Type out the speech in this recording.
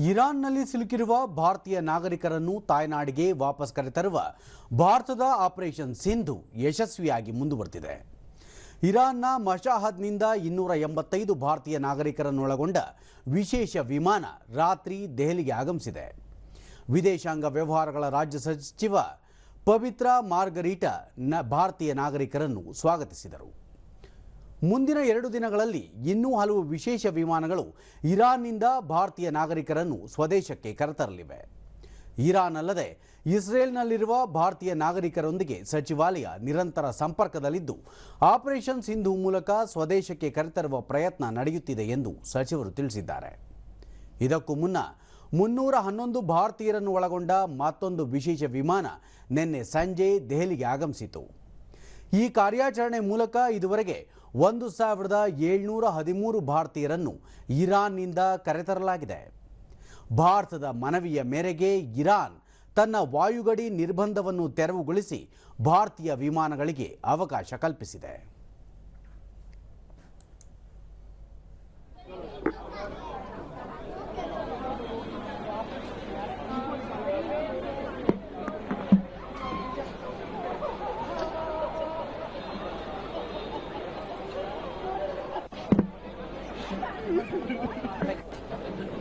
ಇರಾನ್ನಲ್ಲಿ ಸಿಲುಕಿರುವ ಭಾರತೀಯ ನಾಗರಿಕರನ್ನು ತಾಯ್ನಾಡಿಗೆ ವಾಪಸ್ ಕರೆತರುವ ಭಾರತದ ಆಪರೇಷನ್ ಸಿಂಧು ಯಶಸ್ವಿಯಾಗಿ ಮುಂದುವರೆದಿದೆ. ಇರಾನ್ನ ಮಶಾಹದ್ನಿಂದ ಇನ್ನೂರ ಎಂಬತ್ತೈದು ಭಾರತೀಯ ನಾಗರಿಕರನ್ನೊಳಗೊಂಡ ವಿಶೇಷ ವಿಮಾನ ರಾತ್ರಿ ದೆಹಲಿಗೆ ಆಗಮಿಸಿದೆ. ವಿದೇಶಾಂಗ ವ್ಯವಹಾರಗಳ ರಾಜ್ಯ ಸಚಿವ ಪವಿತ್ರ ಮಾರ್ಗರೀಟಾ ಭಾರತೀಯ ನಾಗರಿಕರನ್ನು ಸ್ವಾಗತಿಸಿದರು. ಮುಂದಿನ ಎರಡು ದಿನಗಳಲ್ಲಿ ಇನ್ನೂ ಹಲವು ವಿಶೇಷ ವಿಮಾನಗಳು ಇರಾನ್ನಿಂದ ಭಾರತೀಯ ನಾಗರಿಕರನ್ನು ಸ್ವದೇಶಕ್ಕೆ ಕರೆತರಲಿವೆ. ಇರಾನ್ ಅಲ್ಲದೆ ಇಸ್ರೇಲ್ನಲ್ಲಿರುವ ಭಾರತೀಯ ನಾಗರಿಕರೊಂದಿಗೆ ಸಚಿವಾಲಯ ನಿರಂತರ ಸಂಪರ್ಕದಲ್ಲಿದ್ದು, ಆಪರೇಷನ್ ಸಿಂಧು ಮೂಲಕ ಸ್ವದೇಶಕ್ಕೆ ಕರೆತರುವ ಪ್ರಯತ್ನ ನಡೆಯುತ್ತಿದೆ ಎಂದು ಸಚಿವರು ತಿಳಿಸಿದ್ದಾರೆ. ಇದಕ್ಕೂ ಮುನ್ನ ಮುನ್ನೂರ ಹನ್ನೊಂದು ಭಾರತೀಯರನ್ನು ಒಳಗೊಂಡ ಮತ್ತೊಂದು ವಿಶೇಷ ವಿಮಾನ ನಿನ್ನೆ ಸಂಜೆ ದೆಹಲಿಗೆ ಆಗಮಿಸಿತು. ಈ ಕಾರ್ಯಾಚರಣೆ ಮೂಲಕ ಇದುವರೆಗೆ ಒಂದು ಸಾವಿರದ ಏಳ್ನೂರ ಹದಿಮೂರು ಭಾರತೀಯರನ್ನು ಇರಾನ್ನಿಂದ ಕರೆತರಲಾಗಿದೆ. ಭಾರತದ ಮನವಿಯ ಮೇರೆಗೆ ಇರಾನ್ ತನ್ನ ವಾಯುಗಡಿ ನಿರ್ಬಂಧವನ್ನು ತೆರವುಗೊಳಿಸಿ ಭಾರತೀಯ ವಿಮಾನಗಳಿಗೆ ಅವಕಾಶ ಕಲ್ಪಿಸಿದೆ. like